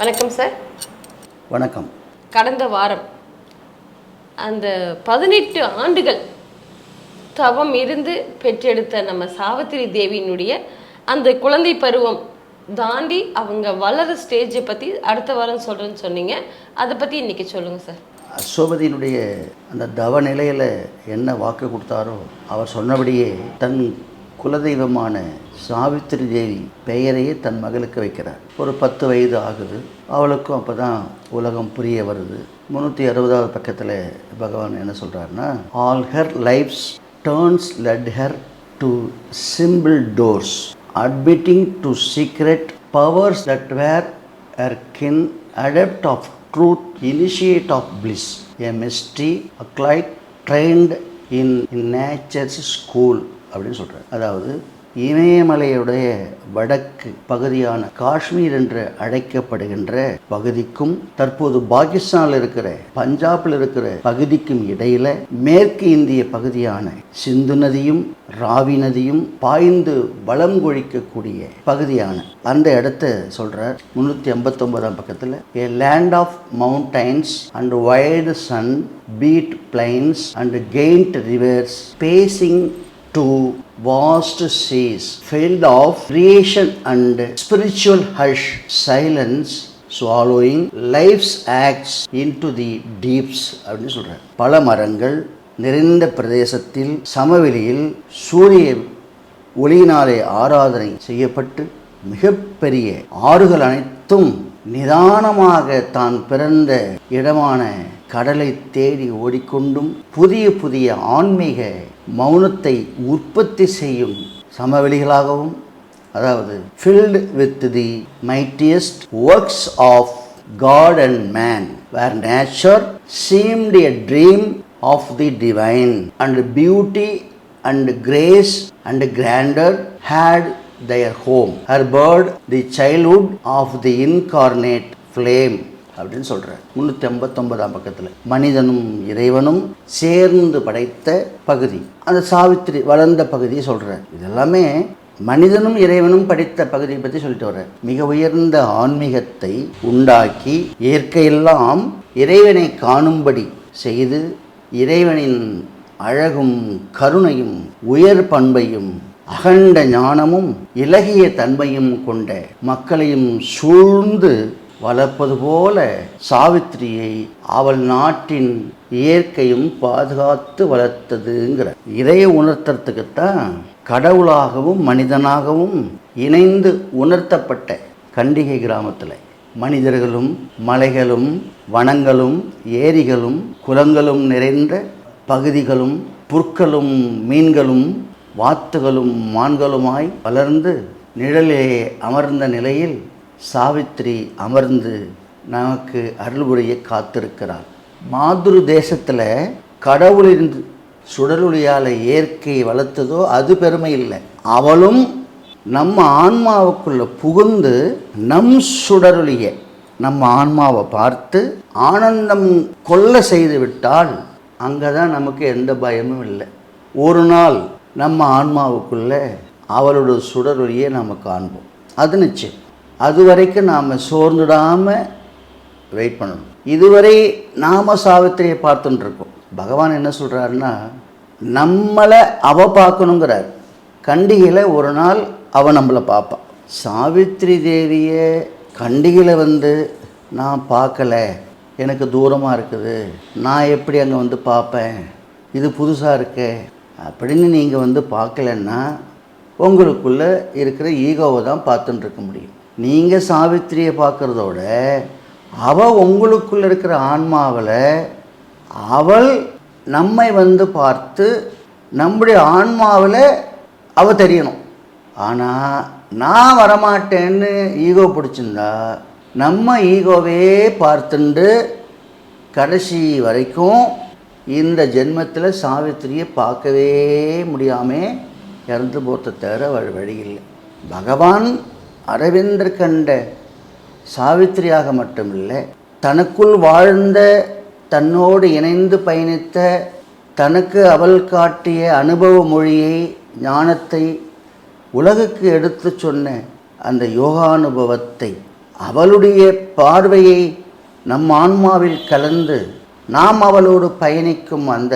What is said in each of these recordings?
வணக்கம் சார். வணக்கம். கடந்த வாரம் அந்த பதினெட்டு ஆண்டுகள் தவம் இருந்து பெற்றெடுத்த நம்ம சாவித்திரி தேவியினுடைய அந்த குழந்தை பருவம் தாண்டி அவங்க வளர ஸ்டேஜை பற்றி அடுத்த வாரம் சொல்கிறேன்னு சொன்னீங்க. அதை பற்றி இன்னைக்கு சொல்லுங்கள் சார். அசோபதியினுடைய அந்த தவ நிலையில் என்ன வாக்கு கொடுத்தாரோ அவர் சொன்னபடியே தன் குலதெய்வமான சாவித்திரி தேவி பெயரையே தன் மகளுக்கு வைக்கிறார். ஒரு பத்து வயது ஆகுது. அவளுக்கும் அப்போ தான் உலகம் புரிய வருது. முந்நூற்றி அறுபதாவது பக்கத்தில் பகவான் என்ன சொல்கிறாருன்னா all her life's turns led her to simple doors admitting to secret powers that were her kin adept of truth initiate of bliss a mystery, acolyte trained in nature's school அப்படின்னு சொல்கிறார் அதாவது இமயமலையுடைய வடக்கு பகுதியான காஷ்மீர் என்று அழைக்கப்படுகின்ற பகுதிக்கும் தற்போது பாகிஸ்தானில் இருக்கிற பஞ்சாபில் இருக்கிற பகுதிக்கும் இடையில மேற்கு இந்திய பகுதியான சிந்து நதியும் ராவி நதியும் பாய்ந்து வளம் கொழிக்கக்கூடிய பகுதியான அந்த இடத்த சொல்கிறார் முந்நூற்றி ஐம்பத்தொன்பதாம் பக்கத்தில் a land of mountains and wide sun beat plains and giant rivers pacing to vast seas filled of creation and spiritual hush, silence, swallowing life's acts into the deeps அப்படின்னு சொல்கிறார் பல மரங்கள் நிறைந்த பிரதேசத்தில் சமவெளியில் சூரிய ஒளியினாலே ஆராதனை செய்யப்பட்டு மிகப்பெரிய ஆறுகள் அனைத்தும் நிதானமாக தான் பிறந்த இடமான கடலை தேடி ஓடிக்கொண்டும் புதிய புதிய ஆன்மீக மௌனத்தை உற்பத்தி செய்யும் சமவெளிகளாகவும் அதாவது filled with the mightiest works of God and man where nature seemed a dream of the divine and beauty and grace and grandeur had their home. Her bird, the childhood of the incarnate flame அப்படின்னு சொல்கிறார் முந்நூற்றி ஐம்பத்தொன்பதாம் பக்கத்தில். மனிதனும் இறைவனும் சேர்ந்து படைத்த பகுதி. அந்த சாவித்திரி வளர்ந்த பகுதியை சொல்கிறார் இதெல்லாமே மனிதனும் இறைவனும் படித்த பகுதியை பற்றி சொல்லிட்டு வர்ற மிக உயர்ந்த ஆன்மீகத்தை உண்டாக்கி இயற்கையெல்லாம் இறைவனை காணும்படி செய்து இறைவனின் அழகும் கருணையும் உயர் பண்பையும் அகண்ட ஞானமும் இலகிய தன்மையும் கொண்ட மக்களையும் சூழ்ந்து வளர்ப்பது போல சாவித்திரியை அவள் நாட்டின் இயற்கையும் பாதுகாத்து வளர்த்ததுங்கிற. இறைய உணர்த்துறதுக்குத்தான் கடவுளாகவும் மனிதனாகவும் இணைந்து உணர்த்தப்பட்ட கண்டிகை கிராமத்தில். மனிதர்களும் மலைகளும் வனங்களும் ஏரிகளும் குளங்களும் நிறைந்த பகுதிகளும் புற்களும் மீன்களும் வாத்துகளும் மான்களுமாய் வளர்ந்து நிழலிலே அமர்ந்த நிலையில் சாவித்திரி அமர்ந்து நமக்கு அருள்புரிய காத்திருக்கிறார் மாதுரு தேசத்தில் கடவுளின் சுடலொளியால் இயற்கை வளர்த்ததோ அது பெருமை இல்லை. அவளும் நம்ம ஆன்மாவுக்குள்ளே புகுந்து நம் சுடரொளிய நம்ம ஆன்மாவை பார்த்து ஆனந்தம் கொள்ள செய்து விட்டால் அங்கே தான் நமக்கு எந்த பயமும் இல்லை. ஒரு நாள் நம்ம ஆன்மாவுக்குள்ள அவளோட சுடருளியை நம்ம காண்போம். அது நிச்சயம். அது வரைக்கும் நாம் சோர்ந்துடாமல் வெயிட் பண்ணணும். இதுவரை நாம சாவித்திரியை பார்த்துட்டு இருக்கோம் பகவான் என்ன சொல்கிறாருன்னா நம்மளை அவ பார்க்கணுங்கிறார். கண்டிகையில் ஒரு நாள் அவ நம்மளை பார்ப்பான் சாவித்திரி தேவியை கண்டிகையில் வந்து நான் பார்க்கல எனக்கு தூரமாக இருக்குது நான் எப்படி அங்கே வந்து பார்ப்பேன் இது புதுசாக இருக்கே அப்படின்னு நீங்கள் வந்து பார்க்கலன்னா உங்களுக்குள்ளே இருக்கிற ஈகோவை தான் பார்த்துட்டு இருக்க முடியும். நீங்கள் சாவித்திரியை பார்க்குறதோட அவள் உங்களுக்குள்ளே இருக்கிற ஆன்மாவில் அவள் நம்மை வந்து பார்த்து நம்முடைய ஆன்மாவில் அவள் தெரியணும். ஆனால் நான் வரமாட்டேன்னு ஈகோ பிடிச்சிருந்தா நம்ம ஈகோவே பார்த்துண்டு கடைசி வரைக்கும் இந்த ஜென்மத்தில் சாவித்திரியை பார்க்கவே முடியாமல் இறந்து போகிறத தவிர வழி வழி இல்லை. பகவான் அரவிந்தர் கண்ட சாவித்திரியாக மட்டுமில்லை தனக்குள் வாழ்ந்த தன்னோடு இணைந்து பயணித்த தனக்கு அவள் காட்டிய அனுபவ மொழியை ஞானத்தை உலகுக்கு எடுத்துச் சொன்ன அந்த யோகானுபவத்தை அவளுடைய பார்வையை நம் ஆன்மாவில் கலந்து நாம் அவளோடு பயணிக்கும் அந்த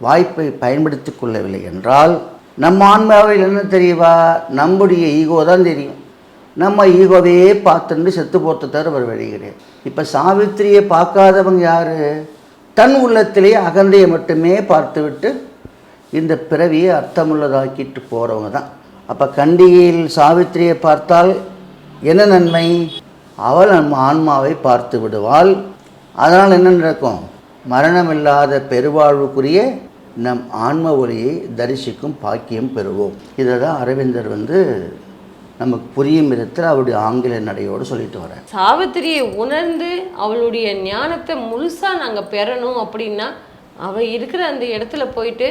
வாய்ப்பை பயன்படுத்தி கொள்ளவில்லை என்றால் நம் ஆன்மாவில் என்ன தெரியவா நம்முடைய ஈகோ தான் தெரியும். நம்ம ஈகோவையே பார்த்துட்டு செத்து போட்டு தவிர ஒரு வழி கிடையாது இப்போ சாவித்திரியை பார்க்காதவங்க யார்? தன் உள்ளத்திலே அகந்தையை மட்டுமே பார்த்துவிட்டு இந்த பிறவியை அர்த்தமுள்ளதாக்கிட்டு போகிறவங்க தான். அப்போ கண்டிகையில் சாவித்திரியை பார்த்தால் என்ன நன்மை? அவள் நம் ஆன்மாவை பார்த்து விடுவாள். அதனால் என்ன நடக்கும்? மரணமில்லாத பெருவாழ்வுக்குரிய நம் ஆன்ம ஒளியை தரிசிக்கும் பாக்கியம் பெறுவோம். இதை தான் அரவிந்தர் வந்து நமக்கு புரியும் விதத்தில் அவருடைய ஆங்கில நடையோடு சொல்லிட்டு வரார் சாவித்திரியை உணர்ந்து அவளுடைய ஞானத்தை முழுசா நாங்க பெறணும் அப்படின்னா அவ இருக்கிற அந்த இடத்துல போயிட்டு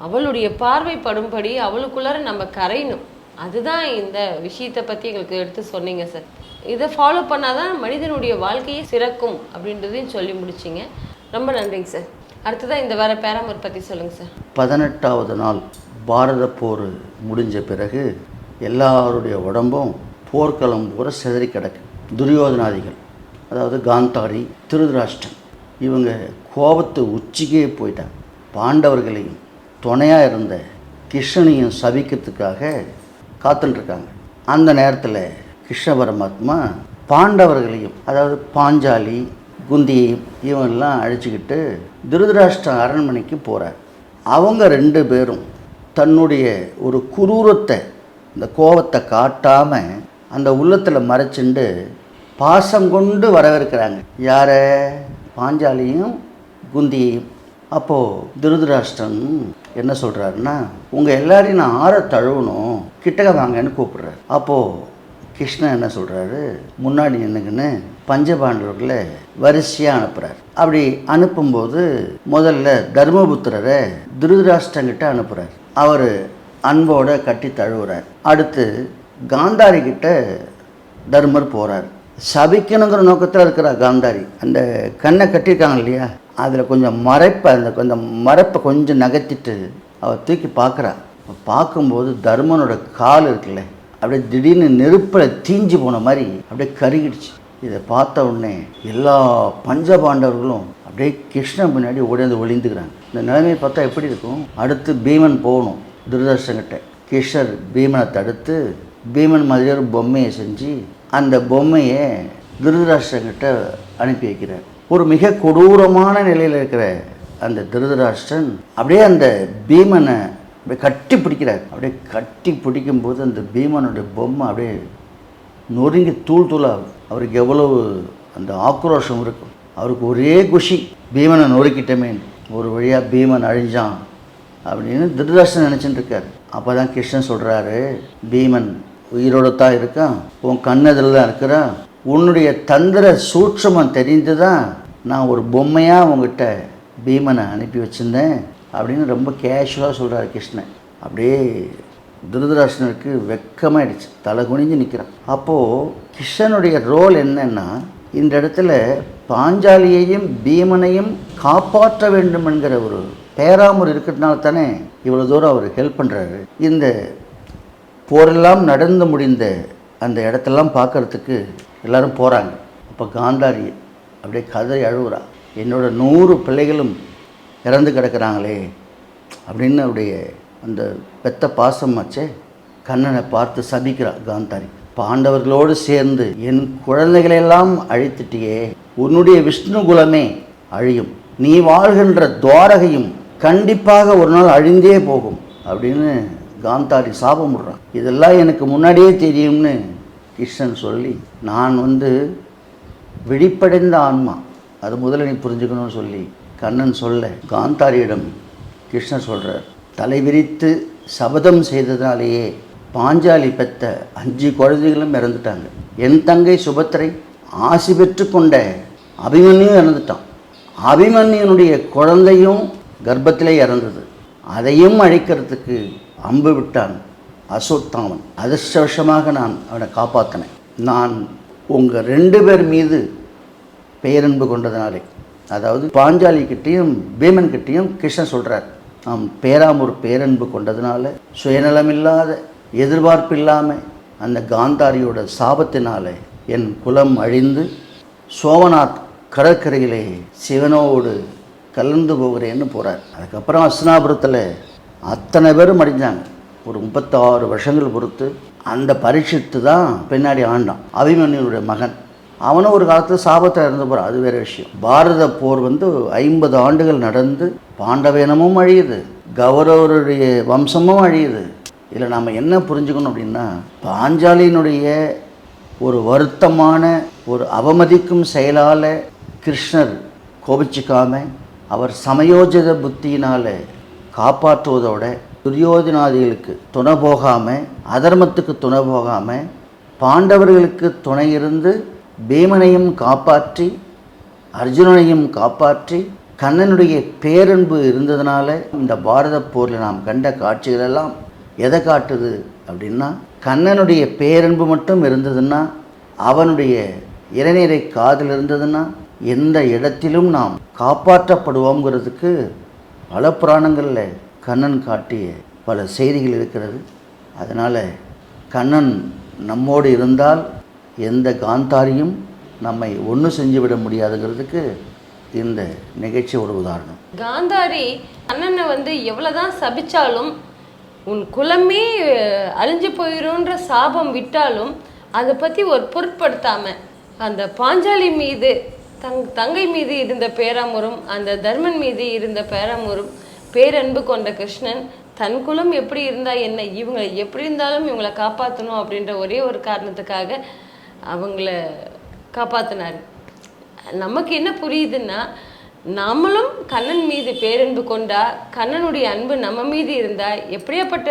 அவளுடைய பார்வை படும்படி அவளுக்குள்ளார நம்ம கரையணும். அதுதான் இந்த விஷயத்தை பத்தி எங்களுக்கு எடுத்து சொன்னீங்க சார். இதை ஃபாலோ பண்ணாதான் மனிதனுடைய வாழ்க்கையே சிறக்கும் அப்படின்றதையும் சொல்லி முடிச்சிங்க. ரொம்ப நன்றிங்க சார். அடுத்ததான் இந்த வேற பேராமர் பத்தி சொல்லுங்க சார். பதினெட்டாவது நாள் பாரத போர் முடிஞ்ச பிறகு எல்லாருடைய உடம்பும் போர்க்களம் பூரா சிதறி கிடக்கு. துரியோதனாதிகள் அதாவது காந்தாரி திருதராஷ்டிரம் இவங்க கோபத்து உச்சிக்கே போயிட்டாங்க. பாண்டவர்களையும் துணையாக இருந்த கிருஷ்ணனையும் சபிக்கிறதுக்காக காத்துட்டுருக்காங்க அந்த நேரத்தில் கிருஷ்ண பரமாத்மா பாண்டவர்களையும் அதாவது பாஞ்சாலி குந்தி இவங்கெல்லாம் அழைச்சிக்கிட்டு திருதராஷ்டிர அரண்மனைக்கு போகிறார் அவங்க ரெண்டு பேரும் தன்னுடைய ஒரு குரூரத்தை இந்த கோபத்தை காட்டாமல் அந்த உள்ளத்தில் மறைச்சுண்டு பாசம் கொண்டு வரவேற்கிறாங்க. யாரை? பாஞ்சாலியும் குந்தியையும். அப்போது திருதராஷ்டிரன் என்ன சொல்கிறாருன்னா உங்கள் எல்லாரையும் நான் ஆற தழுவணும். கிட்டக வாங்கன்னு கூப்பிடுறாரு. அப்போது கிருஷ்ணன் என்ன சொல்கிறாரு முன்னாடி நின்னுக்குன்னு பஞ்சபாண்டவர்களை வரிசையாக அனுப்புகிறார் அப்படி அனுப்பும்போது முதல்ல தர்மபுத்திரரை திருதராஷ்டிரங்கிட்ட அனுப்புகிறார் அவர் அன்போட கட்டி தழுவுறார் அடுத்து காந்தாரி கிட்ட தர்மர் போகிறார் சபிக்கணுங்கிற நோக்கத்தில் இருக்கிற காந்தாரி அந்த கண்ணை கட்டியிருக்காங்க இல்லையா? அதில் கொஞ்சம் மறைப்பை அந்த கொஞ்சம் மறைப்பை கொஞ்சம் நகர்த்திட்டு அவள் தூக்கி பார்க்குறா. பார்க்கும்போது தர்மனோட கால் இருக்குல்ல அப்படியே திடீர்னு நெருப்பில் தீஞ்சு போன மாதிரி அப்படியே கருகிடுச்சு. இதை பார்த்த உடனே எல்லா பஞ்சபாண்டவர்களும் அப்படியே கிருஷ்ணன் பின்னாடி ஓடியாந்து ஒளிந்துக்கிறாங்க. இந்த நிலைமையை பார்த்தா எப்படி இருக்கும்? அடுத்து பீமன் போகணும். துர்தர்ஷன்கிட்ட கிஷர் பீமனை தடுத்து பீமன் மாதிரி ஒரு பொம்மையை செஞ்சு அந்த பொம்மையை திருதராஷ்டிரங்கிட்ட அனுப்பி வைக்கிறார். ஒரு மிக கொடூரமான நிலையில் இருக்கிற அந்த திருதராஷ்டிரன் அப்படியே அந்த பீமனை அப்படியே கட்டி பிடிக்கிறார். அப்படியே கட்டி பிடிக்கும்போது அந்த பீமனுடைய பொம்மை அப்படியே நொறுங்கி தூள் தூளாகும் அவருக்கு எவ்வளவு அந்த ஆக்ரோஷம் இருக்கும். அவருக்கு ஒரே குஷி பீமனை நொறுக்கிட்டமே ஒரு வழியாக பீமன் அழிஞ்சான். அப்படின்னு திருதர்ஷன் நினச்சிட்டு இருக்கார். அப்போ தான் கிருஷ்ணன் சொல்கிறாரு பீமன் உயிரோடு தான் இருக்கான். உன் கண்ணதில் தான் இருக்கிறான். உன்னுடைய தந்திர சூட்சமம் தெரிந்து தான் நான் ஒரு பொம்மையாக உங்ககிட்ட பீமனை அனுப்பி வச்சுருந்தேன் அப்படின்னு ரொம்ப கேஷுவலாக சொல்கிறார் கிருஷ்ணன். அப்படியே திருதராஷ்டனுக்கு வெக்கமாயிடுச்சு. தலை குனிஞ்சு நிற்கிறான் அப்போது கிருஷ்ணனுடைய ரோல் என்னன்னா இந்த இடத்துல பாஞ்சாலியையும் பீமனையும் காப்பாற்ற வேண்டும் என்கிற ஒரு பேராமூர் இருக்கிறதுனால தானே இவ்வளோ தூரம் அவர் ஹெல்ப் பண்ணுறாரு இந்த போரெல்லாம் நடந்து முடிந்த அந்த இடத்தெல்லாம் பார்க்கறதுக்கு எல்லாரும் போகிறாங்க அப்போ காந்தாரி அப்படியே கதறி அழுகுறா என்னோட நூறு பிள்ளைகளும் இறந்து கிடக்கிறாங்களே அப்படின்னு அவருடைய அந்த பெத்த பாசமாச்சே கண்ணனை பார்த்து சபிக்கிறா காந்தாரி. பாண்டவர்களோடு சேர்ந்து என் குழந்தைகளெல்லாம் அழித்துட்டியே. உன்னுடைய விஷ்ணு குலமே அழியும். நீ வாழ்கின்ற துவாரகையும் கண்டிப்பாக ஒரு நாள் அழிந்தே போகும் அப்படின்னு காந்தாரி சாபம் விடுறான். இதெல்லாம் எனக்கு முன்னாடியே தெரியும்னு கிருஷ்ணன் சொல்லி நான் வந்து விழிப்படைந்த ஆன்மா. அது முதல்ல நீ புரிஞ்சுக்கணும்னு சொல்லி கண்ணன் சொல்ல காந்தாரியிடம் கிருஷ்ணர் சொல்கிறார் தலைவிரித்து சபதம் செய்ததாலேயே பாஞ்சாலி பெத்த அஞ்சு குழந்தைகளும் இறந்துட்டாங்க. என் தங்கை சுபத்திரை ஆசி பெற்று கொண்ட அபிமன்யும் இறந்துட்டான். அபிமன்யனுடைய குழந்தையும் கர்ப்பத்திலே இறந்தது. அதையும் அழிக்கிறதுக்கு அம்பு விட்டான் அசோத்தாமன் அதிர்ஷ்டவசமாக நான் அவனை காப்பாற்றினேன் நான் உங்கள் ரெண்டு பேர் மீது பேரன்பு கொண்டதுனாலே. அதாவது பாஞ்சாலி கிட்டேயும் பீமன் கிட்டேயும் கிருஷ்ணன் சொல்கிறார் நாம் பேராமூர் பேரன்பு கொண்டதுனால சுயநலமில்லாத எதிர்பார்ப்பு இல்லாமல் அந்த காந்தாரியோட சாபத்தினால என் குலம் அழிந்து சோமநாத் கடற்கரையிலே சிவனோடு கலந்து போகிறேன்னு போகிறார் அதுக்கப்புறம் அஸ்னாபுரத்தில் அத்தனை பேரும் அடிஞ்சாங்க ஒரு முப்பத்தாறு வருஷங்கள் பொறுத்து அந்த பரீட்சித்து தான் பின்னாடி ஆண்டான். அபிமன்யுடைய மகன். அவனும் ஒரு காலத்தில் சாபத்தில் இறந்து போகிறான் அது வேறு விஷயம். பாரத போர் வந்து ஐம்பது ஆண்டுகள் நடந்து பாண்டவேனமும் அழியுது. கௌரவருடைய வம்சமும் அழியுது. இதில் நாம் என்ன புரிஞ்சுக்கணும் அப்படின்னா பாஞ்சாலியினுடைய ஒரு வருத்தமான ஒரு அவமதிக்கும் செயலால் கிருஷ்ணர் கோபிச்சிக்காம அவர் சமயோஜித புத்தியினால் காப்பாற்றுவதோட துரியோதனாதிகளுக்கு துணை போகாமல் அதர்மத்துக்கு துணை போகாமல் பாண்டவர்களுக்கு துணை இருந்து பீமனையும் காப்பாற்றி அர்ஜுனனையும் காப்பாற்றி கண்ணனுடைய பேரன்பு இருந்ததுனால இந்த பாரத போரில் நாம் கண்ட காட்சிகளெல்லாம் எதை காட்டுது அப்படின்னா கண்ணனுடைய பேரன்பு மட்டும் இருந்ததுன்னா அவனுடைய இளநீரை காதல் இருந்ததுன்னா எந்த இடத்திலும் நாம் காப்பாற்றப்படுவோங்கிறதுக்கு பல புராணங்களில் கண்ணன் காட்டிய பல செய்திகள் இருக்கிறது. அதனால் கண்ணன் நம்மோடு இருந்தால் எந்த காந்தாரியும் நம்மை ஒன்று செஞ்சு விட முடியாதுங்கிறதுக்கு இந்த நிகழ்ச்சி ஒரு உதாரணம். காந்தாரி அண்ணனை வந்து எவ்வளோதான் சபிச்சாலும் உன் குலமே அழிஞ்சு போயிடும்ன்ற சாபம் விட்டாலும் அதை பற்றி ஒரு பொருட்படுத்தாமல் அந்த பாஞ்சாலி மீது தங் தங்கை மீது இருந்த பேராமுறும் அந்த தர்மன் மீது இருந்த பேராமுறும் பேரன்பு கொண்ட கிருஷ்ணன் தன் குலம் எப்படி இருந்தா என்ன? இவங்க எப்படி இருந்தாலும் இவங்களை காப்பாற்றணும் அப்படின்ற ஒரே ஒரு காரணத்துக்காக அவங்கள காப்பாத்தினாரு. நமக்கு என்ன புரியுதுன்னா நம்மளும் கண்ணன் மீது பேரன்பு கொண்டா கண்ணனுடைய அன்பு நம்ம மீது இருந்தா எப்படியாப்பட்ட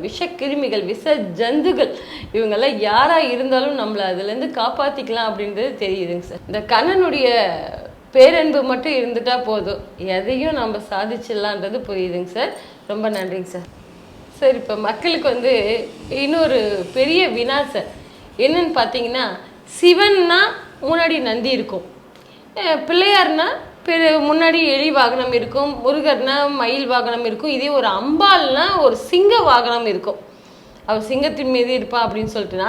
விஷ கிருமிகள் விஷ ஜந்துகள் இவங்கெல்லாம் யாரா இருந்தாலும் நம்மளை அதுலேருந்து காப்பாத்திக்கலாம் அப்படின்றது தெரியுதுங்க சார். இந்த கண்ணனுடைய பேரன்பு மட்டும் இருந்துட்டா போதும். எதையும் நம்ம சாதிச்சிடலான்றது புரியுதுங்க சார். ரொம்ப நன்றிங்க சார். சார் இப்போ மக்களுக்கு வந்து இன்னொரு பெரிய வினா சார். என்னன்னு பார்த்தீங்கன்னா சிவன்னா முன்னாடி நந்தி இருக்கும். பிள்ளையார்னா பெரு முன்னாடி எலி வாகனம் இருக்கும் முருகர்னா மயில் வாகனம் இருக்கும். இதே ஒரு அம்பாள்னா ஒரு சிங்க வாகனம் இருக்கும். அவர் சிங்கத்தின் மீது இருப்பா அப்படின்னு சொல்லிட்டு.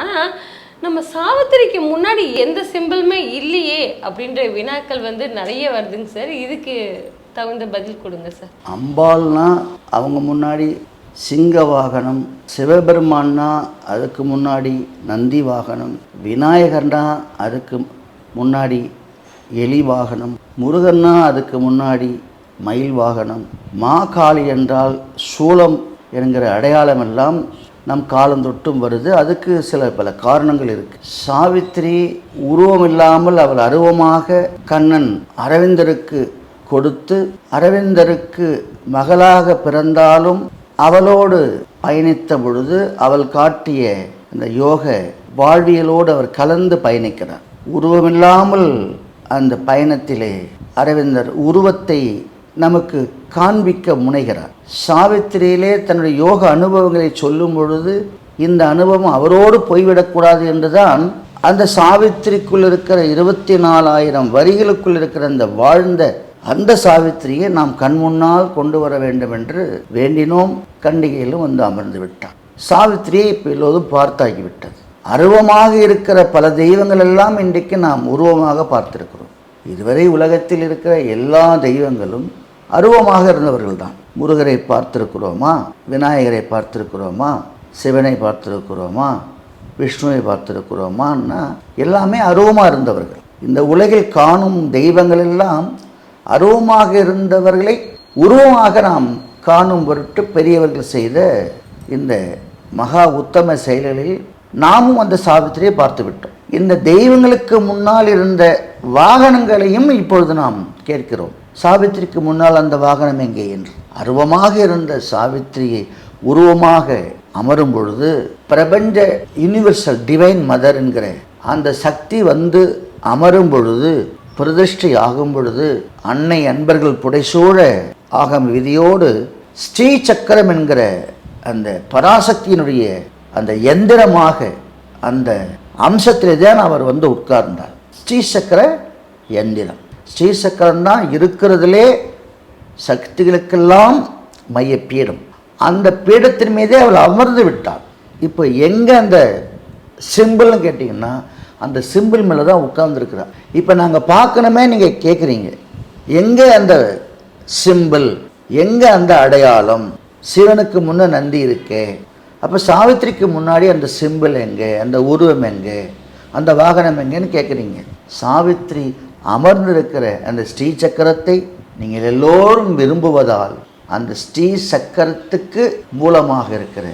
நம்ம சாவித்திரிக்கு முன்னாடி எந்த சிம்பிளுமே இல்லையே அப்படின்ற வினாக்கள் வந்து நிறைய வருதுங்க சார். இதுக்கு தகுந்த பதில் கொடுங்க சார். அம்பாள்னா அவங்க முன்னாடி சிங்க வாகனம் சிவபெருமான்னா அதுக்கு முன்னாடி நந்தி வாகனம் விநாயகர்னா அதுக்கு முன்னாடி எலி வாகனம். முருகன்னா அதுக்கு முன்னாடி மயில் வாகனம். மாகாளி என்றால் சூலம் என்கிற அடையாளம் எல்லாம் நம் காலந்தொட்டும் வருது. அதுக்கு சில பல காரணங்கள் இருக்கு. சாவித்திரி உருவம் இல்லாமல் அவள் அருவமாக கண்ணன் அரவிந்தருக்கு கொடுத்து அரவிந்தருக்கு மகளாக பிறந்தாலும் அவளோடு பயணித்த பொழுது அவள் காட்டிய இந்த யோக வாழ்வியலோடு அவர் கலந்து பயணிக்கிறார். உருவமில்லாமல் அந்த பயணத்திலே அரவிந்தர் உருவத்தை நமக்கு காண்பிக்க முனைகிறார். சாவித்திரியிலே தன்னுடைய யோக அனுபவங்களை சொல்லும் பொழுது இந்த அனுபவம் அவரோடு போய்விடக்கூடாது என்றுதான் அந்த சாவித்திரிக்குள் இருக்கிற இருபத்தி நாலாயிரம் வரிகளுக்குள் இருக்கிற அந்த வாழ்ந்த அந்த சாவித்திரியை நாம் கண் முன்னால் கொண்டு வர வேண்டும் என்று வேண்டினோம். கண்டிகையிலும் வந்து அமர்ந்து விட்டான். சாவித்திரியை இப்போ எல்லோரும் பார்த்தாகிவிட்டது. அருவமாக இருக்கிற பல தெய்வங்கள் எல்லாம் இன்றைக்கு நாம் உருவமாக பார்த்திருக்கிறோம். இதுவரை உலகத்தில் இருக்கிற எல்லா தெய்வங்களும் அருவமாக இருந்தவர்கள் தான் முருகரை பார்த்திருக்கிறோமா? விநாயகரை பார்த்திருக்கிறோமா? சிவனை பார்த்திருக்கிறோமா? விஷ்ணுவை பார்த்திருக்கிறோமான்னா எல்லாமே அருவமாக இருந்தவர்கள். இந்த உலகில் காணும் தெய்வங்கள் எல்லாம் அருவமாக இருந்தவர்களை உருவமாக நாம் காணும் பொருட்டு பெரியவர்கள் செய்த இந்த மகா உத்தம செயல்களில் நாமும் அந்த சாவித்திரியை பார்த்து விட்டோம் இந்த தெய்வங்களுக்கு முன்னால் இருந்த வாகனங்களையும் இப்பொழுது நாம் கேட்கிறோம். சாவித்திரிக்கு முன்னால் அந்த வாகனம் எங்கே என்று. அருவமாக இருந்த சாவித்திரியை உருவமாக அமரும் பொழுது பிரபஞ்ச யூனிவர்சல் டிவைன் மதர் என்கிற அந்த சக்தி வந்து அமரும் பொழுது பிரதிஷ்டை ஆகும் பொழுது அன்னை அன்பர்கள் புடைசூழ ஆகம் விதியோடு ஸ்ரீ சக்கரம் என்கிற அந்த பராசக்தியினுடைய அந்த எந்திரமாக அந்த அம்சத்திலே தான் அவர் வந்து உட்கார்ந்தார். ஸ்ரீ சக்கர எந்திரம். ஸ்ரீசக்கரம் தான் இருக்கிறதுலே சக்திகளுக்கெல்லாம் மைய பீடம் அந்த பீடத்தின் மீதே அவள் அமர்ந்து விட்டார் இப்போ எங்கே அந்த சிம்பிள்னு கேட்டிங்கன்னா அந்த சிம்பிள் மேலே தான் உட்கார்ந்துருக்குறா இப்போ நாங்கள் பார்க்கணுமே நீங்கள் கேட்குறீங்க எங்கே அந்த சிம்பிள்? எங்கே அந்த அடையாளம்? சிவனுக்கு முன்னே நந்தி இருக்கே. அப்போ சாவித்திரிக்கு முன்னாடி அந்த சிம்பிள் எங்கே? அந்த உருவம் எங்கே? அந்த வாகனம் எங்கேன்னு கேட்குறீங்க சாவித்ரி அமர்ந்திருக்கிற அந்த ஸ்ரீ சக்கரத்தை நீங்கள் எல்லோரும் விரும்புவதால் அந்த ஸ்ரீ சக்கரத்துக்கு மூலமாக இருக்கிற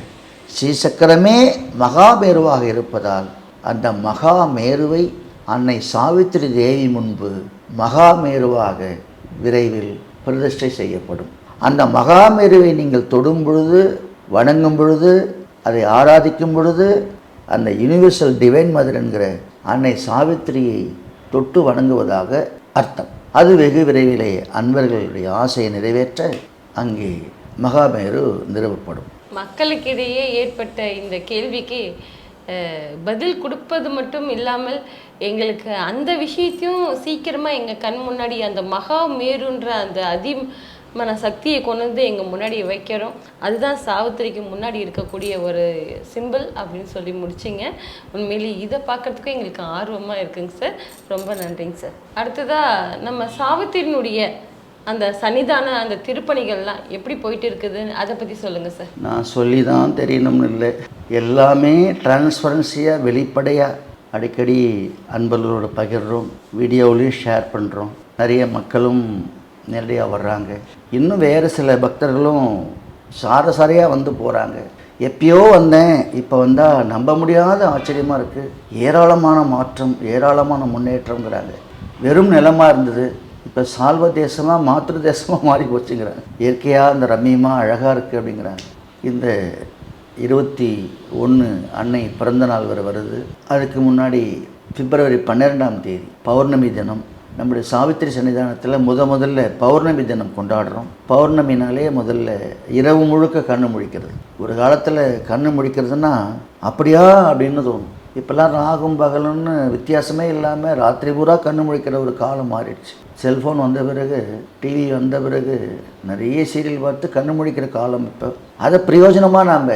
ஸ்ரீ சக்கரமே மகாமேருவாக இருப்பதால் அந்த மகாமேருவை அன்னை சாவித்திரி தேவி முன்பு மகாமேருவாக விரைவில் பிரதிஷ்டை செய்யப்படும். அந்த மகாமேருவை நீங்கள் தொடும் பொழுது வணங்கும் பொழுது அதை ஆராதிக்கும் பொழுது அந்த யுனிவர்சல் டிவைன் மதர் என்கிற அன்னை சாவித்திரியை தொட்டு வணங்குவதாக அர்த்தம். அது வெகு விரைவிலே அன்பர்களுடைய ஆசையை நிறைவேற்ற அங்கே மகாமேரு நிறுவப்படும். மக்களுக்கிடையே ஏற்பட்ட இந்த கேள்விக்கு பதில் கொடுப்பது மட்டும் இல்லாமல் எங்களுக்கு அந்த விஷயத்தையும் சீக்கிரமாக எங்கள் கண் முன்னாடி அந்த மகா மேருன்ற அந்த அதி மன சக்தியை கொண்டு வந்து எங்கள் முன்னாடி வைக்கிறோம். அதுதான் சாவித்திரிக்கு முன்னாடி இருக்கக்கூடிய ஒரு சிம்பிள் அப்படின்னு சொல்லி முடிச்சிங்க. உண்மையிலேயே இதை பார்க்குறதுக்கும் எங்களுக்கு ஆர்வமாக இருக்குங்க சார். ரொம்ப நன்றிங்க சார். அடுத்ததாக நம்ம சாவித்திரினுடைய அந்த சன்னிதான அந்த திருப்பணிகள்லாம் எப்படி போயிட்டு இருக்குதுன்னு அதை பற்றி சொல்லுங்கள் சார். நான் சொல்லி தான் தெரியணும்னு இல்லை. எல்லாமே டிரான்ஸ்பரன்சியாக வெளிப்படையாக அடிக்கடி அன்பர்களோட பகிர்றோம் வீடியோவிலையும் ஷேர் பண்ணுறோம் நிறைய மக்களும் நேரடியாக வர்றாங்க. இன்னும் வேறு சில பக்தர்களும் சார சாரையாக வந்து போகிறாங்க எப்பயோ வந்தேன். இப்போ வந்தால் நம்ப முடியாத ஆச்சரியமாக இருக்குது ஏராளமான மாற்றம் ஏராளமான முன்னேற்றங்கிறாங்க வெறும் நிலமாக இருந்தது. இப்போ சால்வ தேசமாக மாத்திரு தேசமாக மாறி போச்சுங்கிறாங்க. இயற்கையாக இந்த ரம்மியமாக அழகாக இருக்குது அப்படிங்கிறாங்க. இந்த இருபத்தி ஒன்று அன்னை பிறந்த நாள் வரை வருது. அதுக்கு முன்னாடி பிப்ரவரி பன்னிரெண்டாம் தேதி பௌர்ணமி தினம் நம்முடைய சாவித்திரி சன்னிதானத்தில் முத முதல்ல பௌர்ணமி தினம் கொண்டாடுறோம். பௌர்ணமினாலே முதல்ல இரவு முழுக்க கண்ணு முழிக்கிறது. ஒரு காலத்தில் கண்ணு முழிக்கிறதுனா அப்படியா? அப்படின்னு தோணும். இப்போல்லாம் ராகும் பகலுன்னு வித்தியாசமே இல்லாமல் ராத்திரி பூரா கண்ணு முழிக்கிற ஒரு காலம் மாறிடுச்சு. செல்ஃபோன் வந்த பிறகு டிவி வந்த பிறகு நிறைய சீரியல் பார்த்து கண்ணு முழிக்கிற காலம் இப்போ. அதை பிரயோஜனமாக நாம்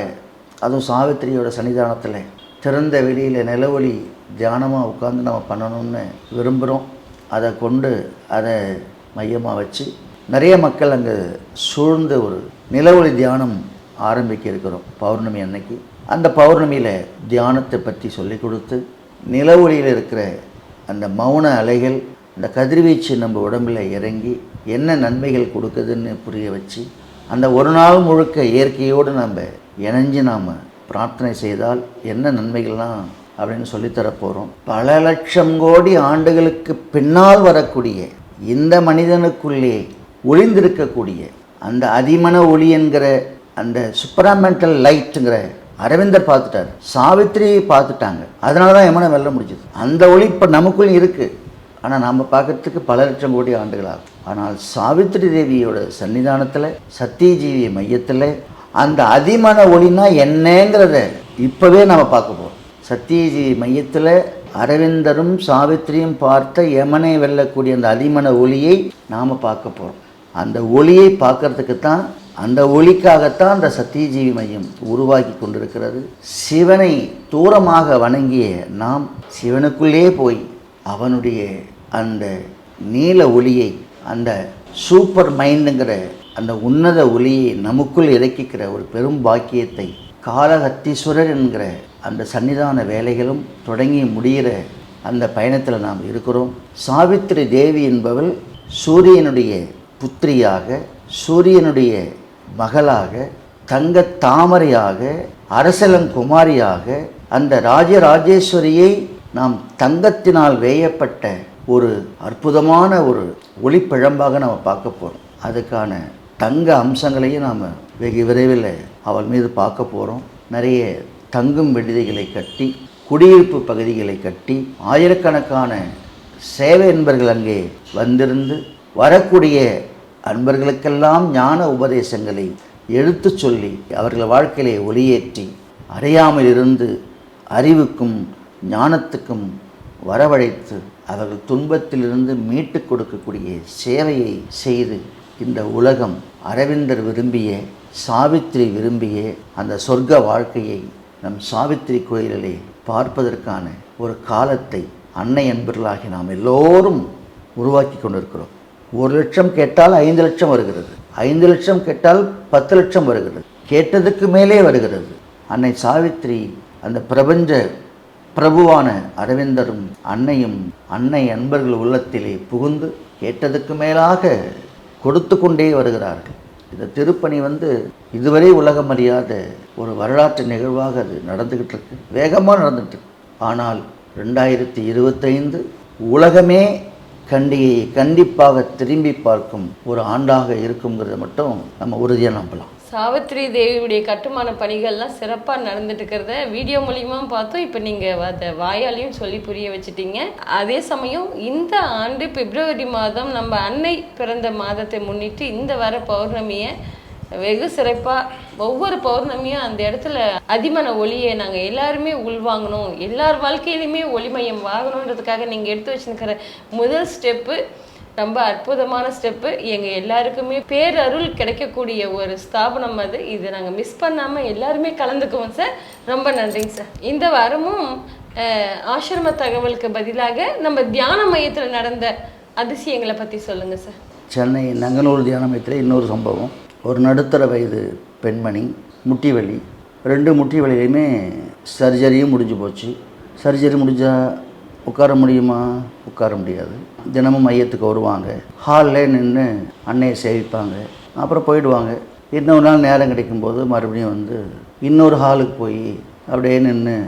அதுவும் சாவித்திரியோட சன்னிதானத்தில் திறந்த வெளியில் நிலவொளி தியானமாக உட்காந்து நம்ம பண்ணணும்னு விரும்புகிறோம் அதை கொண்டு அதை மையமாக வச்சு நிறைய மக்கள் அங்கே சூழ்ந்து ஒரு நிலவொளி தியானம் ஆரம்பிக்க இருக்கிறோம். பௌர்ணமி அன்னைக்கு. அந்த பௌர்ணமியில் தியானத்தை பற்றி சொல்லி கொடுத்து நிலவொளியில் இருக்கிற அந்த மௌன அலைகள் அந்த கதிர்வீச்சு நம்ம உடம்புல இறங்கி என்ன நன்மைகள் கொடுக்குதுன்னு புரிய வச்சு அந்த ஒரு நாள் முழுக்க இயற்கையோடு நம்ம இணைஞ்சு நாம் பிரார்த்தனை செய்தால் என்ன நன்மைகள்லாம் அப்படின்னு சொல்லித்தரப்போகிறோம் பல லட்சம் கோடி ஆண்டுகளுக்கு பின்னால் வரக்கூடிய இந்த மனிதனுக்குள்ளே ஒளிந்திருக்கக்கூடிய அந்த அதிமன ஒளி என்கிற அந்த சுப்பராமெண்டல் லைட்டுங்கிற அரவிந்தர் பார்த்துட்டார். சாவித்திரியை பார்த்துட்டாங்க. அதனால தான் எமனை வெல்ல முடிஞ்சது. அந்த ஒளி இப்போ நமக்குள்ள இருக்குது ஆனால் நாம் பார்க்கறதுக்கு பல லட்சம் கோடி ஆண்டுகளாகும். ஆனால் சாவித்திரி தேவியோட சன்னிதானத்தில் சத்தியஜீவி மையத்தில் அந்த அதிமன ஒளினா என்னங்கிறத இப்போவே நம்ம பார்க்க போகிறோம் சத்தியஜீவி மையத்தில் அரவிந்தரும் சாவித்திரியும் பார்த்த யமனை வெல்லக்கூடிய அந்த அதிமன ஒளியை நாம் பார்க்க போகிறோம் அந்த ஒளியை பார்க்கறதுக்கு தான் அந்த ஒளிக்காகத்தான் அந்த சத்தியஜீவி மையம் உருவாக்கி கொண்டிருக்கிறது. சிவனை தூரமாக வணங்கிய நாம் சிவனுக்குள்ளே போய் அவனுடைய அந்த நீல ஒளியை அந்த சூப்பர் மைண்டுங்கிற அந்த உன்னத ஒளியை நமக்குள் இறக்கிக்கிற ஒரு பெரும் பாக்கியத்தை காலஹத்தீஸ்வரர் என்கிற அந்த சன்னிதான வேலைகளும் தொடங்கி முடிகிற அந்த பயணத்தில் நாம் இருக்கிறோம். சாவித்திரி தேவி என்பவள் சூரியனுடைய புத்திரியாக சூரியனுடைய மகளாக தங்க தாமரையாக அரசலங்குமாரியாக அந்த ராஜராஜேஸ்வரியை நாம் தங்கத்தினால் வேயப்பட்ட ஒரு அற்புதமான ஒரு ஒளிப்பிழம்பாக நம்ம பார்க்க போகிறோம் அதுக்கான தங்க அம்சங்களையும் நாம் வெகு விரைவில் அவள் மீது பார்க்க போகிறோம் நிறைய தங்கும் விடுதிகளை கட்டி குடியிருப்பு பகுதிகளை கட்டி ஆயிரக்கணக்கான சேவை என்பர்கள் அங்கே வந்திருந்து வரக்கூடிய அன்பர்களுக்கெல்லாம் ஞான உபதேசங்களை எடுத்துச் சொல்லி அவர்கள் வாழ்க்கையிலே ஒளியேற்றி அறியாமல் இருந்து அறிவுக்கும் ஞானத்துக்கும் வரவழைத்து அவர்கள் துன்பத்திலிருந்து மீட்டு கொடுக்கக்கூடிய சேவையை செய்து இந்த உலகம் அரவிந்தர் விரும்பிய சாவித்திரி விரும்பிய அந்த சொர்க்க வாழ்க்கையை நம் சாவித்திரி கோயிலிலே பார்ப்பதற்கான ஒரு காலத்தை அன்னை அன்பர்களாகி நாம் எல்லோரும் உருவாக்கி கொண்டிருக்கிறோம். ஒரு லட்சம் கேட்டால் ஐந்து லட்சம் வருகிறது. ஐந்து லட்சம் கேட்டால் பத்து லட்சம் வருகிறது. கேட்டதுக்கு மேலே வருகிறது. அன்னை சாவித்திரி அந்த பிரபஞ்ச பிரபுவான அரவிந்தரும் அன்னையும் அன்னை அன்பர்கள் உள்ளத்திலே புகுந்து கேட்டதுக்கு மேலாக கொடுத்து கொண்டே வருகிறார்கள். இந்த திருப்பணி வந்து இதுவரை உலகம் அறியாத ஒரு வரலாற்று நிகழ்வாக அது நடந்துக்கிட்டு இருக்கு வேகமாக நடந்துட்டு இருக்கு ஆனால் ரெண்டாயிரத்தி இருபத்தைந்து உலகமே கண்டியை கண்டிப்பாக திரும்பி பார்க்கும் ஒரு ஆண்டாக இருக்குங்கிறத மட்டும் நம்ம உறுதியாக நம்பலாம். சாவித்ரி தேவியுடைய கட்டுமான பணிகள்லாம் சிறப்பாக நடந்துட்டு இருக்கிறத வீடியோ மூலியமா பார்த்தோம். இப்போ நீங்கள் அதை வாயாலையும் சொல்லி புரிய வச்சுட்டீங்க. அதே சமயம் இந்த ஆண்டு பிப்ரவரி மாதம் நம்ம அன்னை பிறந்த மாதத்தை முன்னிட்டு இந்த வர பௌர்ணமியை வெகு சிறப்பாக ஒவ்வொரு பௌர்ணமியும் அந்த இடத்துல அதிமன ஒளியை நாங்கள் எல்லாருமே உள்வாங்கணும். எல்லார் வாழ்க்கையிலையுமே ஒளிமயம் வாங்கணுன்றதுக்காக நீங்கள் எடுத்து வச்சுருக்கிற முதல் ஸ்டெப்பு ரொம்ப அற்புதமான ஸ்டெப்பு எங்கள் எல்லாருக்குமே பேரருள் கிடைக்கக்கூடிய ஒரு ஸ்தாபனம் அது. இதை நாங்கள் மிஸ் பண்ணாமல் எல்லாருமே கலந்துக்குவோம் சார் ரொம்ப நன்றிங்க சார் இந்த வாரமும் ஆசிரம தகவலுக்கு பதிலாக நம்ம தியான மையத்தில் நடந்த அதிசயங்களை பற்றி சொல்லுங்கள் சார் சென்னை நங்கனூர் தியான மையத்தில் இன்னொரு சம்பவம். ஒரு நடுத்தர வயது பெண்மணி முட்டி வலி ரெண்டு முட்டி வலியிலையுமே சர்ஜரியும் முடிஞ்சு போச்சு. சர்ஜரி முடிஞ்சால் உட்கார முடியுமா? உட்கார முடியாது. தினமும் மையத்துக்கு வருவாங்க. ஹாலில் நின்று அன்னையை சேவிப்பாங்க. அப்புறம் போயிடுவாங்க. இன்னொரு நாள் நேரம் கிடைக்கும்போது மறுபடியும் வந்து இன்னொரு ஹாலுக்கு போய் அப்படியே நின்று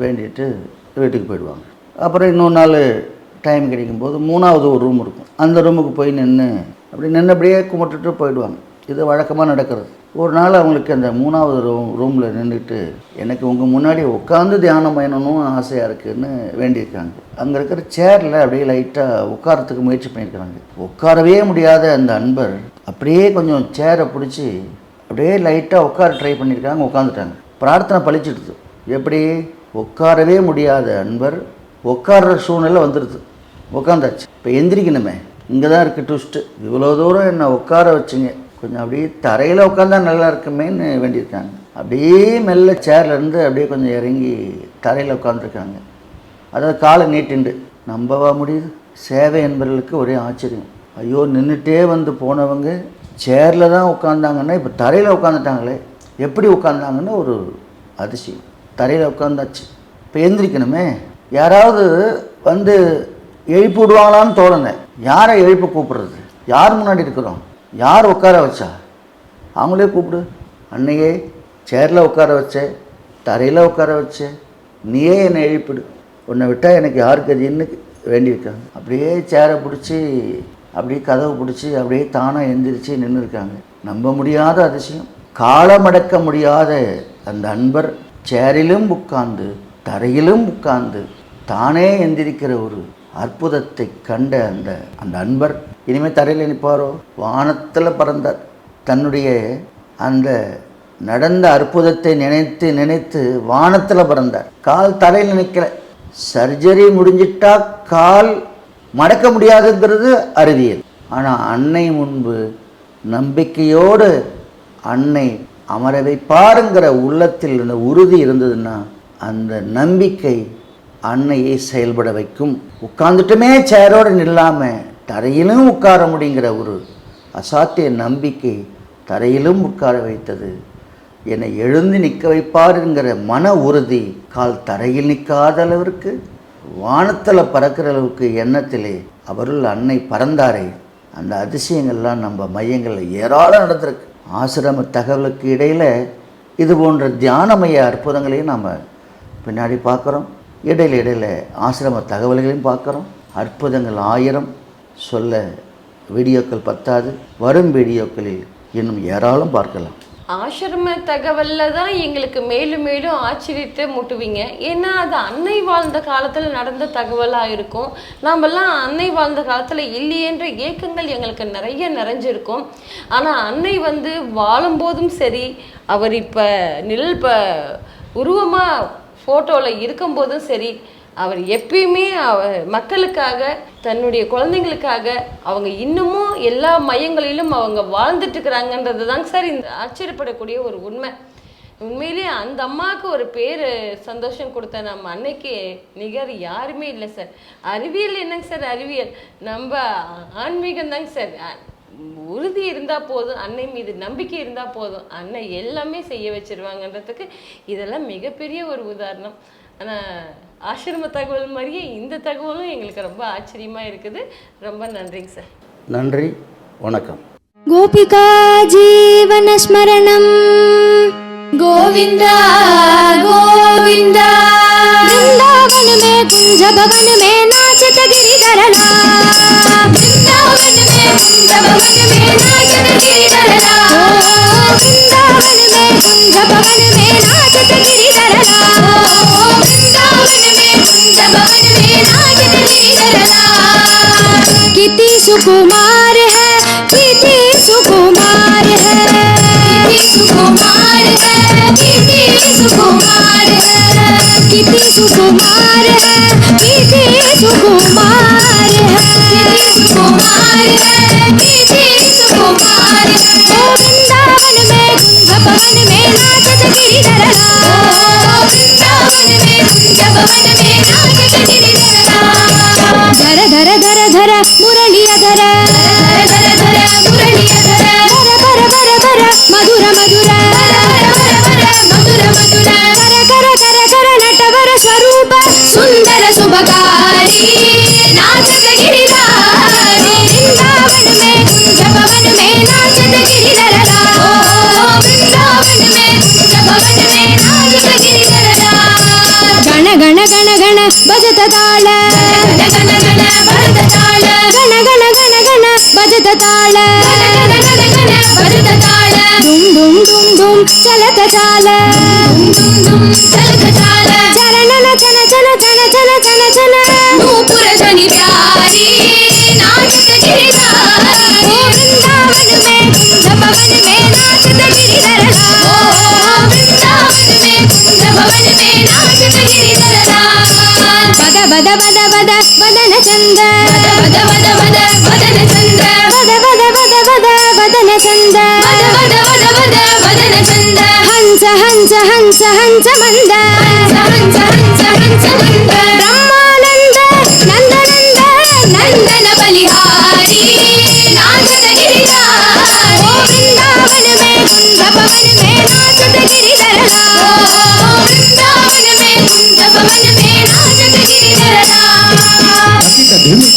வேண்டிட்டு வீட்டுக்கு போயிடுவாங்க. அப்புறம் இன்னொரு நாள் டைம் கிடைக்கும்போது மூணாவது ஒரு ரூம் இருக்கும். அந்த ரூமுக்கு போய் நின்று அப்படி நின்று அப்படியே கும்பிட்டுட்டு போயிடுவாங்க. இது வழக்கமாக நடக்கிறது. ஒரு நாள் அவங்களுக்கு அந்த மூணாவது ரூம் ரூமில் நின்றுட்டு எனக்கு உங்கள் முன்னாடி உட்காந்து தியானம் பண்ணணும் ஆசையாக இருக்குதுன்னு வேண்டியிருக்காங்க. அங்கே இருக்கிற சேரில் அப்படியே லைட்டாக உட்காரத்துக்கு முயற்சி பண்ணியிருக்கிறாங்க. உட்காரவே முடியாத அந்த அன்பர் அப்படியே கொஞ்சம் சேரை பிடிச்சி அப்படியே லைட்டாக உட்கார ட்ரை பண்ணியிருக்காங்க உட்காந்துட்டாங்க பிரார்த்தனை பழிச்சிடுது எப்படி? உட்காரவே முடியாத அன்பர் உட்கார்ற சூழ்நிலை வந்துடுது உட்காந்தாச்சு இப்போ எந்திரிக்கணுமே. இங்கே தான் இருக்குது ட்விஸ்ட்டு இவ்வளோ தூரம் என்னை உட்கார வச்சுங்க. கொஞ்சம் அப்படியே தரையில் உட்காந்தா நல்லா இருக்குமேன்னு வேண்டியிருக்காங்க. அப்படியே மெல்ல சேர்லேருந்து இருந்து அப்படியே கொஞ்சம் இறங்கி தரையில் உட்காந்துருக்காங்க அதாவது காலை நீட்டிண்டு. நம்பவா முடியுது? சேவை என்பவர்களுக்கு ஒரே ஆச்சரியம். ஐயோ நின்றுட்டே வந்து போனவங்க சேரில் தான் உட்காந்தாங்கன்னா இப்போ தரையில் உட்காந்துட்டாங்களே எப்படி உட்காந்தாங்கன்னு ஒரு அதிசயம். தரையில் உட்காந்தாச்சு இப்போ எந்திரிக்கணுமே. யாராவது வந்து எழுப்பி விடுவாங்களான்னு தோணுங்க. யாரை எழுப்ப கூப்பிடுறது? யார் முன்னாடி இருக்கிறோம்? யார் உட்கார வச்சா? அவங்களே கூப்பிடு. அன்னையே சேரில் உட்கார வச்ச தரையில் உட்கார வச்ச நீயே என்னை எழுப்பிடு. உன்னை விட்டால் எனக்கு யார் கதின்னு வேண்டியிருக்காங்க அப்படியே சேரை பிடிச்சி அப்படியே கதவை பிடிச்சி அப்படியே தானாக எந்திரிச்சு நின்றுருக்காங்க நம்ப முடியாத அதிசயம். காலமடக்க முடியாத அந்த அன்பர் சேரிலும் உட்கார்ந்து தரையிலும் உட்கார்ந்து தானே எந்திரிக்கிற ஒரு அற்புதத்தை கண்ட அந்த அந்த அன்பர் இனிமேல் தரையில் நிற்பாரோ வானத்தில் பறந்தார். தன்னுடைய அந்த நடந்த அற்புதத்தை நினைத்து நினைத்து வானத்தில் பறந்தார். கால் தரையில் நிற்கல சர்ஜரி முடிஞ்சிட்டா கால் மடக்க முடியாதுங்கிறது அறிவியல். ஆனால் அன்னை முன்பு நம்பிக்கையோடு அன்னை அமர வைப்பாருங்கிற உள்ளத்தில் இருந்த உறுதி இருந்ததுன்னா அந்த நம்பிக்கை அன்னையை செயல்பட வைக்கும். உட்கார்ந்துட்டுமே சேரோடு நில்லாமல் தரையிலும் உட்கார முடியுங்கிற ஒரு அசாத்திய நம்பிக்கை தரையிலும் உட்கார வைத்தது. என்னை எழுந்து நிற்க வைப்பாருங்கிற மன உறுதி கால் தரையில் நிற்காத அளவிற்கு வானத்தில் பறக்கிற அளவுக்கு எண்ணத்திலே அவருள் அன்னை பறந்தாரே. அந்த அதிசயங்கள்லாம் நம்ம மையங்களில் ஏராளம் நடந்திருக்கு. ஆசிரம தகவலுக்கு இடையில் இது போன்ற தியானமய அற்புதங்களையும் நாம் பின்னாடி பார்க்குறோம். இடையில இடையில ஆசிரம தகவல்களையும் பார்க்குறோம். அற்புதங்கள் ஆயிரம் சொல்ல வீடியோக்கள் பத்தாது வரும் வீடியோக்களில் இன்னும் ஏராளம் பார்க்கலாம். ஆசிரம தகவல்ல தான் எங்களுக்கு மேலும் மேலும் ஆச்சரியத்தை முட்டுவீங்க. ஏன்னா அது அன்னை வாழ்ந்த காலத்தில் நடந்த தகவலாக இருக்கும். நாமெல்லாம் அன்னை வாழ்ந்த காலத்தில் இல்லையென்ற ஏக்கங்கள் எங்களுக்கு நிறைய நிறைஞ்சிருக்கும். ஆனால் அன்னை வந்து வாழும்போதும் சரி அவர் இப்போ நிழல் ப உருவமாக ஃபோட்டோவில் இருக்கும்போதும் சரி அவர் எப்பயுமே மக்களுக்காக தன்னுடைய குழந்தைங்களுக்காக அவங்க இன்னமும் எல்லா மையங்களிலும் அவங்க வாழ்ந்துட்டு இருக்கிறாங்கன்றது தாங்க சார் இந்த ஆச்சரியப்படக்கூடிய ஒரு உண்மை. உண்மையிலேயே அந்த அம்மாவுக்கு ஒரு பேர் சந்தோஷம் கொடுத்த நம்ம அன்னைக்கு நிகர் யாருமே இல்லை சார். அறிவியல் என்னங்க சார் அறிவியல்? நம்ம ஆன்மீகம் தாங்க சார். உறுதி இருந்தால் போதும் அன்னை மீது நம்பிக்கை இருந்தால் போதும் அன்னை எல்லாமே செய்ய வச்சிருவாங்கன்றதுக்கு இதெல்லாம் மிகப்பெரிய ஒரு உதாரணம். ஆனால் ஆசிரம தகவல் மாதிரியே இந்த தகவலும் எங்களுக்கு ரொம்ப ஆச்சரியமா இருக்குது ரொம்ப நன்றிங்க சார் நன்றி வணக்கம் गोपिका जीवनस्मरणम् गोविन्द गोविन्द वृन्दावन में कुञ्ज भवन में नाचत गिरिधरला वृन्दावन में कुञ्ज भवन में नाचत गिरिधरला ओ वृन्दावन में कुञ्ज भवन में नाचत गिरिधरला सुकुमार है, किति सुकुमार है। किति सुकुमार है, किति सुकुमार है। किति सुकुमार है, किति सुकुमार है। किति सुकुमार है, किति सुकुमार है। ओ में ధర ధర ధర ధర మురళియ ధర.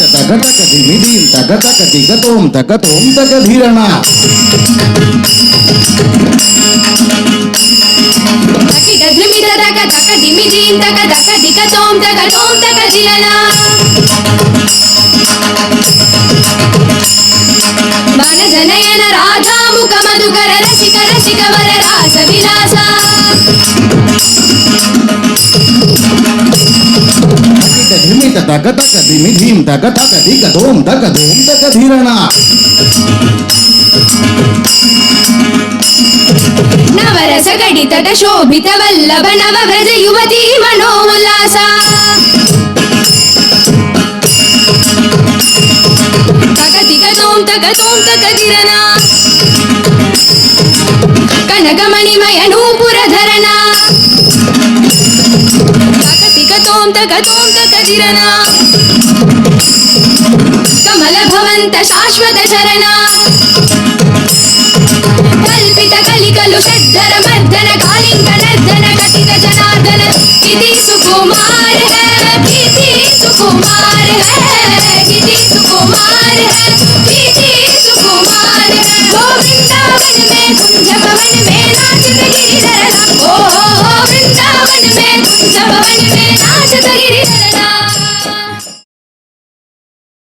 తగతక దిమిదీం తగతక దిగతోం తగతోం తగధీరణ జనయన రాధా ముఖ మధుకర రసిక రసిక వర రాస విలాస. దగ ధిమి దగ దగ ధిమి ధీం దగ దగ దిగ ధోం దగ ధోం దగ ధీరణ నవరస గడితట శోభిత వల్లభ నవ వ్రజ యువతి మనోల్లాస తగ దిగ ధోం తగ ధోం తగ ధిరణ కనకమణిమయ నూపుర ధరణ तों तक तों कमल भवन्त शाश्वत शरणा। कल्पित कलिकलु षड्धर मर्दन कालिंग नर्दन कटित जनार्दन। किति सुकुमार है किति सुकुमार है किति सुकुमार है किति सुकुमार है। गोविंदा वन में कुंज पवन में नाचित गिरिधर। ओ वृंदावन में कुंज भवन में नाचत गिरिधरला